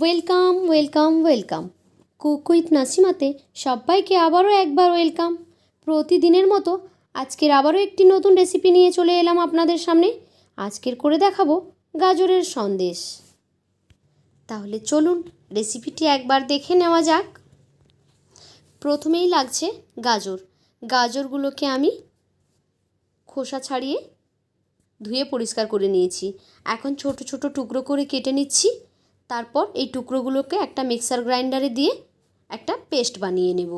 Welcome welcome welcome. Cook with নাসিমাতে সবাইকে আবারও একবার ওয়েলকাম। প্রতিদিনের মতো আজকের আবারও একটি নতুন রেসিপি নিয়ে চলে এলাম আপনাদের সামনে। আজকের করে দেখাবো গাজরের সন্দেশ। তাহলে চলুন রেসিপিটি একবার দেখে নেওয়া যাক। প্রথমেই লাগছে গাজর। গাজরগুলোকে আমি খোসা ছাড়িয়ে ধুয়ে পরিষ্কার করে নিয়েছি। এখন ছোট ছোট টুকরো করে কেটে নিচ্ছি। তারপর এই টুকরোগুলোকে একটা মিক্সার গ্রাইন্ডারে দিয়ে একটা পেস্ট বানিয়ে নেব।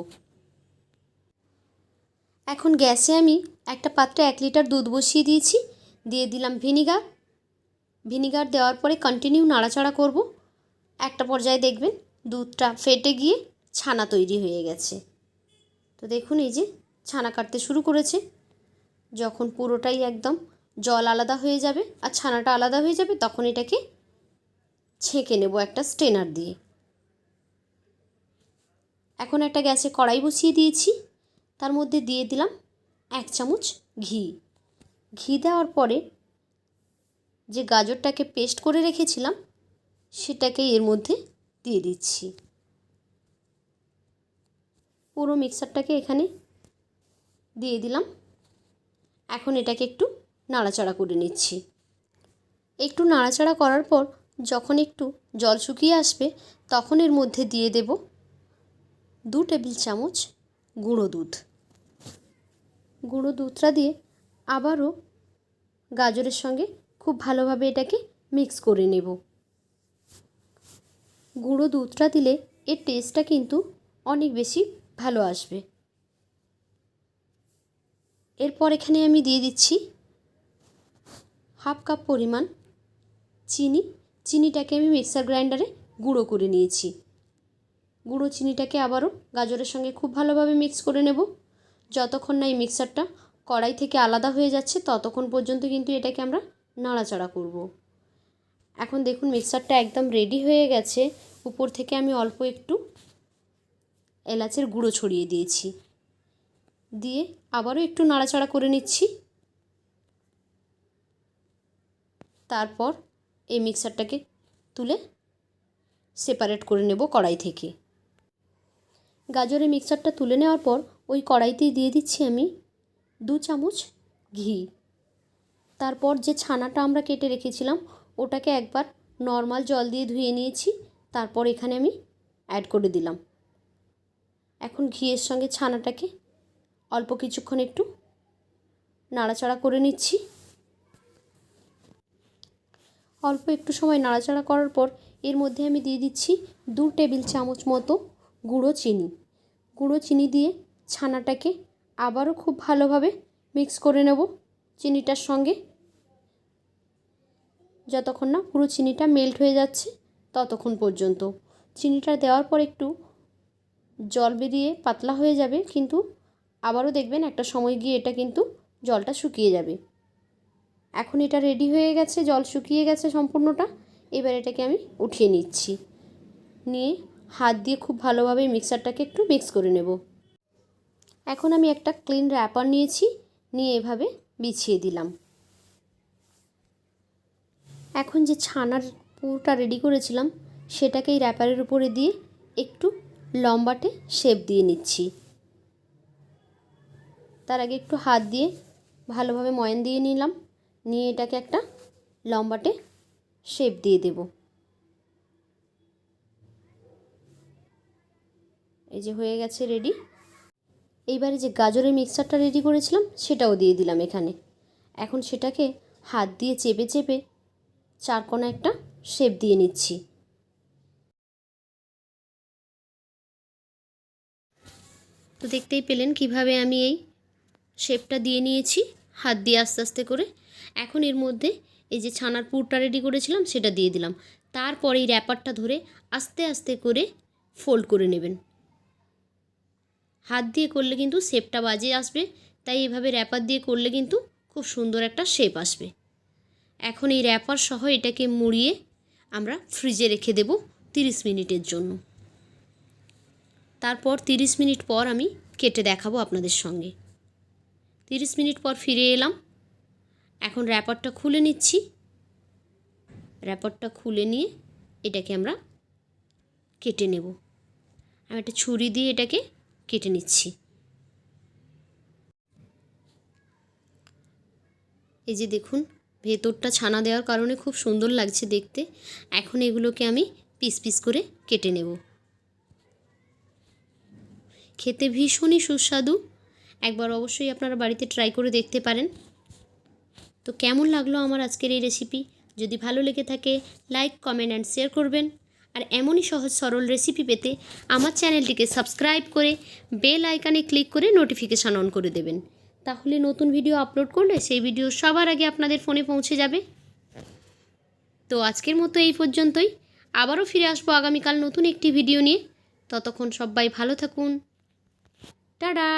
এখন গ্যাসে আমি একটা পাত্রে এক লিটার দুধ বসিয়ে দিয়েছি, দিয়ে দিলাম ভিনিগার। ভিনিগার দেওয়ার পরে কন্টিনিউ নাড়াচাড়া করব। একটা পর্যায়ে দেখবেন দুধটা ফেটে গিয়ে ছানা তৈরি হয়ে গেছে। তো দেখুন এই যে ছানা কাটতে শুরু করেছে। যখন পুরোটাই একদম জল আলাদা হয়ে যাবে আর ছানাটা আলাদা হয়ে যাবে, তখন এটাকে ছেঁকে নেব একটা স্টেনার দিয়ে। এখন একটা গ্যাসে কড়াই বসিয়ে দিয়েছি। তার মধ্যে দিয়ে দিলাম এক চামচ ঘি। ঘি দেওয়ার পরে যে গাজরটাকে পেস্ট করে রেখেছিলাম, সেটাকে এর মধ্যে দিয়ে দিচ্ছি। পুরো মিক্সারটাকে এখানে দিয়ে দিলাম। এখন এটাকে একটু নাড়াচাড়া করে নিচ্ছি। একটু নাড়াচাড়া করার পর যখন একটু জল শুকিয়ে আসবে, তখন এর মধ্যে দিয়ে দেব দু টেবিল চামচ গুঁড়ো দুধ। গুঁড়ো দুধটা দিয়ে আবারও গাজরের সঙ্গে খুব ভালোভাবে এটাকে মিক্স করে নেব। গুঁড়ো দুধটা দিলে এর টেস্টটা কিন্তু অনেক বেশি ভালো আসবে। এরপর এখানে আমি দিয়ে দিচ্ছি হাফ কাপ পরিমাণ চিনি। চিনিটাকে আমি মিক্সার গ্রাইন্ডারে গুঁড়ো করে নিয়েছি। গুঁড়ো চিনিটাকে আবারও গাজরের সঙ্গে খুব ভালোভাবে মিক্স করে নেব। যতক্ষণ না এই মিক্সারটা কড়াই থেকে আলাদা হয়ে যাচ্ছে, ততক্ষণ পর্যন্ত কিন্তু এটাকে আমরা নাড়াচাড়া করব। এখন দেখুন মিক্সারটা একদম রেডি হয়ে গেছে। উপর থেকে আমি অল্প একটু এলাচের গুঁড়ো ছড়িয়ে দিয়েছি। দিয়ে আবারও একটু নাড়াচাড়া করে নিচ্ছি। তারপর এই মিক্সারটাকে তুলে সেপারেট করে নেব কড়াই থেকে। গাজরের মিক্সারটা তুলে নেওয়ার পর ওই কড়াইতেই দিয়ে দিচ্ছি আমি দু চামচ ঘি। তারপর যে ছানাটা আমরা কেটে রেখেছিলাম, ওটাকে একবার নর্মাল জল দিয়ে ধুয়ে নিয়েছি, তারপর এখানে আমি অ্যাড করে দিলাম। এখন ঘিয়ের সঙ্গে ছানাটাকে অল্প কিছুক্ষণ একটু নাড়াচাড়া করে নিচ্ছি। অল্প একটু সময় নাড়াচাড়া করার পর এর মধ্যে আমি দিয়ে দিচ্ছি দু টেবিল চামচ মতো গুঁড়ো চিনি। গুঁড়ো চিনি দিয়ে ছানাটাকে আবারও খুব ভালোভাবে মিক্স করে নেব চিনিটার সঙ্গে। যতক্ষণ না পুরো চিনিটা মেল্ট হয়ে যাচ্ছে ততক্ষণ পর্যন্ত। চিনিটা দেওয়ার পর একটু জল বেরিয়ে পাতলা হয়ে যাবে, কিন্তু আবারও দেখবেন একটা সময় গিয়ে এটা কিন্তু জলটা শুকিয়ে যাবে। এখন এটা রেডি হয়ে গেছে, জল শুকিয়ে গেছে সম্পূর্ণটা। এবার এটাকে আমি উঠিয়ে নিচ্ছি। নিয়ে হাত দিয়ে খুব ভালোভাবে মিক্সারটাকে একটু মিক্স করে নেব। এখন আমি একটা ক্লিন র্যাপার নিয়েছি, নিয়ে এভাবে বিছিয়ে দিলাম। এখন যে ছানার পুরোটা রেডি করেছিলাম, সেটাকে এই র্যাপারের উপরে দিয়ে একটু লম্বাটে শেপ দিয়ে নিচ্ছি। তার আগে একটু হাত দিয়ে ভালোভাবে ময়ান দিয়ে নিলাম। নিয়ে এটাকে একটা লম্বাটে শেপ দিয়ে দেব। এই যে হয়ে গেছে রেডি এইবারে যে গাজরের মিক্সারটা রেডি করেছিলাম, সেটাও দিয়ে দিলাম এখানে। এখন সেটাকে হাত দিয়ে চেপে চেপে চারকোনা একটা শেপ দিয়ে নিচ্ছি। তো দেখতেই পেলেন কীভাবে আমি এই শেপটা দিয়ে নিয়েছি। হাত দিয়ে আস্তে আস্তে করে। এখন এর মধ্যে এই যে ছানার পুরটা রেডি করেছিলাম, সেটা দিয়ে দিলাম। তারপর এই র্যাপারটা ধরে আস্তে আস্তে করে ফোল্ড করে নেবেন। হাত দিয়ে করলে কিন্তু শেপটা বাজে আসবে, তাই এভাবে র্যাপার দিয়ে করলে কিন্তু খুব সুন্দর একটা শেপ আসবে। এখন এই র্যাপার সহ এটাকে মুড়িয়ে আমরা ফ্রিজে রেখে দেব তিরিশ মিনিটের জন্য। তারপর তিরিশ মিনিট পর আমি কেটে দেখাবো আপনাদের সঙ্গে। তিরিশ মিনিট পর ফিরে এলাম। এখন র্যাপারটা খুলে নিচ্ছি। র্যাপারটা খুলে নিয়ে এটাকে আমরা কেটে নেব। আমি একটা ছুরি দিয়ে এটাকে কেটে নিচ্ছি। এই যে দেখুন, ভেতরটা ছানা দেওয়ার কারণে খুব সুন্দর লাগছে দেখতে। এখন এগুলোকে আমি পিস পিস করে কেটে নেব। খেতে ভীষণই সুস্বাদু। একবার অবশ্যই আপনারা বাড়িতে ট্রাই করে দেখতে পারেন। তো কেমন লাগল আমার আজকের এই রেসিপি যদি ভালো লেগে থাকে লাইক কমেন্ট অ্যান্ড শেয়ার করবেন। আর এমনই সহজ সরল রেসিপি পেতে আমার চ্যানেলটিকে সাবস্ক্রাইব করে বেল আইকনে ক্লিক করে নোটিফিকেশান অন করে দেবেন। তাহলে নতুন ভিডিও আপলোড করলে সেই ভিডিও সবার আগে আপনাদের ফোনে পৌঁছে যাবে। তো আজকের মতো এই পর্যন্তই। আবারও ফিরে আসব আগামীকাল নতুন একটি ভিডিও নিয়ে। ততক্ষণ সবাই ভালো থাকুন। টাটা!